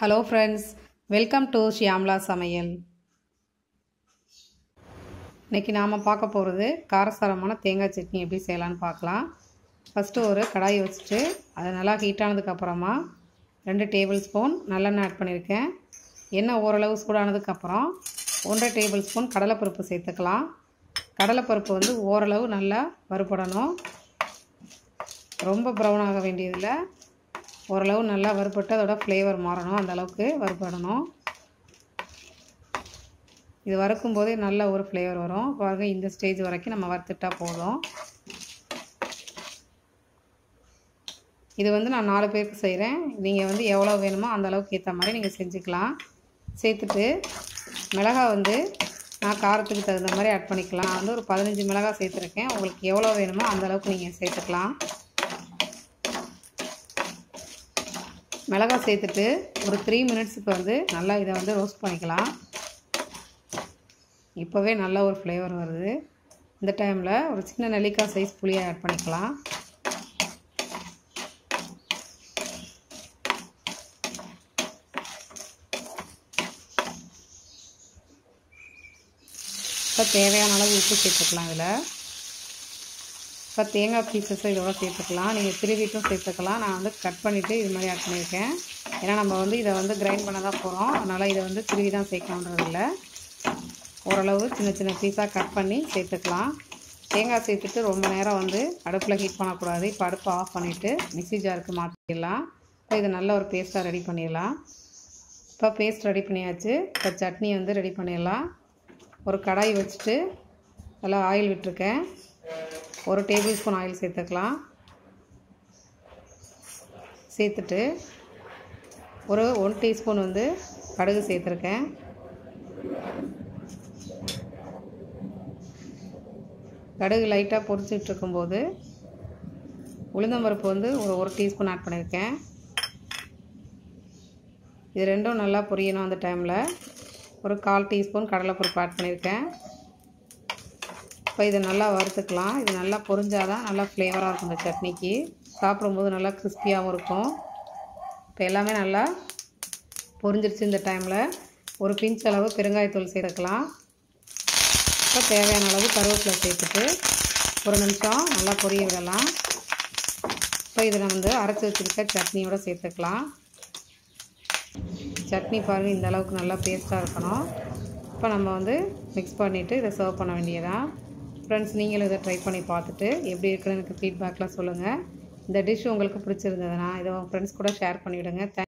Hello friends welcome to Shyamala சமையல் இன்றைக்கி நாம் பார்க்க போகிறது காரசாரமான தேங்காய் சட்னி எப்படி செய்யலான்னு பார்க்கலாம். ஃபஸ்ட்டு ஒரு கடாயை வச்சுட்டு அது நல்லா ஹீட் ஆனதுக்கப்புறமா ரெண்டு டேபிள் ஸ்பூன் நல்லெண்ணெய் ஆட் பண்ணியிருக்கேன். எண்ணெய் ஓரளவு சூடானதுக்கப்புறம் ஒன்றரை டேபிள் ஸ்பூன் கடலைப்பருப்பு சேர்த்துக்கலாம். கடலைப்பருப்பு வந்து ஓரளவு நல்லா வறுபடணும். ரொம்ப ப்ரௌன் ஆக வேண்டியதில்லை. ஓரளவு நல்லா வறுபட்டு அதோட ஃப்ளேவர் மாறணும். அந்த அளவுக்கு வறுபடணும். இது வறுக்கும் போதே நல்ல ஒரு ஃப்ளேவர் வரும். பாருங்கள் இந்த ஸ்டேஜ் வரைக்கும் நம்ம வறுத்துட்டால் போதும். இது வந்து நான் நாலு பேருக்கு செய்கிறேன் நீங்கள் வந்து எவ்வளோ வேணுமோ அந்த அளவுக்கு ஏற்ற மாதிரி நீங்கள் செஞ்சுக்கலாம். சேர்த்துட்டு மிளகாய் வந்து நான் காரத்துக்கு தகுந்த மாதிரி ஆட் பண்ணிக்கலாம். வந்து ஒரு பதினஞ்சு மிளகாய் சேர்த்துருக்கேன். உங்களுக்கு எவ்வளோ வேணுமோ அந்தளவுக்கு நீங்கள் சேர்த்துக்கலாம். மிளகாய் சேர்த்துட்டு ஒரு த்ரீ மினிட்ஸுக்கு வந்து நல்லா இதை வந்து ரோஸ்ட் பண்ணிக்கலாம். இப்போவே நல்ல ஒரு ஃப்ளேவர் வருது. இந்த டைமில் ஒரு சின்ன நெல்லிக்காய் சைஸ் புளியை ஆட் பண்ணிக்கலாம். இப்போ தேவையான அளவு உப்பு சேர்த்துக்கலாம் இதில். இப்போ தேங்காய் பீசஸை இதோட சேர்த்துக்கலாம். நீங்கள் திருவிட்டும் சேர்த்துக்கலாம். நான் வந்து கட் பண்ணிவிட்டு இது மாதிரி ஆட் பண்ணியிருக்கேன். ஏன்னா நம்ம வந்து இதை வந்து கிரைண்ட் பண்ண தான் போகிறோம் அதனால் இதை வந்து திருவி தான் சேர்க்கணுன்றதில்ல ஓரளவு சின்ன சின்ன பீஸாக கட் பண்ணி சேர்த்துக்கலாம். தேங்காய் சேர்த்துட்டு ரொம்ப நேரம் வந்து அடுப்பில் ஹீட் பண்ணக்கூடாது. இப்போ அடுப்பை ஆஃப் பண்ணிவிட்டு மிக்சி ஜாருக்கு மாற்றிடலாம் இப்போ இது நல்ல ஒரு பேஸ்ட்டாக ரெடி பண்ணிடலாம். இப்போ பேஸ்ட் ரெடி பண்ணியாச்சு. இப்போ சட்னி வந்து ரெடி பண்ணிடலாம். ஒரு கடாய் வச்சுட்டு நல்லா ஆயில் விட்டுருக்கேன். ஒரு டேபிள் ஸ்பூன் ஆயில் சேர்த்துக்கலாம். சேர்த்துட்டு ஒரு ஒன் டீஸ்பூன் வந்து கடுகு சேர்த்துருக்கேன். கடுகு லைட்டாக பொரிச்சிட்டு இருக்கும்போது உளுந்தம்பருப்பு வந்து ஒரு ஒரு டீஸ்பூன் ஆட் பண்ணியிருக்கேன். இது ரெண்டும் நல்லா பொரியணும் அந்த டைமில் ஒரு கால் டீஸ்பூன் கடலைப்பருப்பு ஆட் பண்ணியிருக்கேன். இப்போ இதை நல்லா வறுத்துக்கலாம். இது நல்லா பொரிஞ்சாதான் நல்லா ஃப்ளேவராக இருக்கும் இந்த சட்னிக்கு. சாப்பிடும்போது நல்லா கிறிஸ்பியாகவும் இருக்கும். இப்போ எல்லாமே நல்லா பொரிஞ்சிருச்சு இந்த டைமில் ஒரு பிஞ்ச் அளவு பெருங்காயத்தூள் சேர்த்துக்கலாம். இப்போ தேவையான அளவு கருவேப்பிலை சேர்த்துட்டு ஒரு நிமிஷம் நல்லா பொரிய விடலாம். இப்போ இதை வந்து அரைச்சி வச்சுருக்க சட்னியோடு சேர்த்துக்கலாம். சட்னி பாருங்கள் இந்த அளவுக்கு நல்லா பேஸ்ட்டாக இருக்கணும். இப்போ நம்ம வந்து மிக்ஸ் பண்ணிவிட்டு இதை சர்வ் பண்ண வேண்டியதான் ஃப்ரெண்ட்ஸ் நீங்களும் இதை ட்ரை பண்ணி பார்த்துட்டு எப்படி இருக்குன்னு எனக்கு ஃபீட்பேக்லாம் சொல்லுங்கள் இந்த டிஷ் உங்களுக்கு பிடிச்சிருந்ததுன்னா இதை உங்கள் ஃப்ரெண்ட்ஸ் கூட ஷேர் பண்ணிவிடுங்க.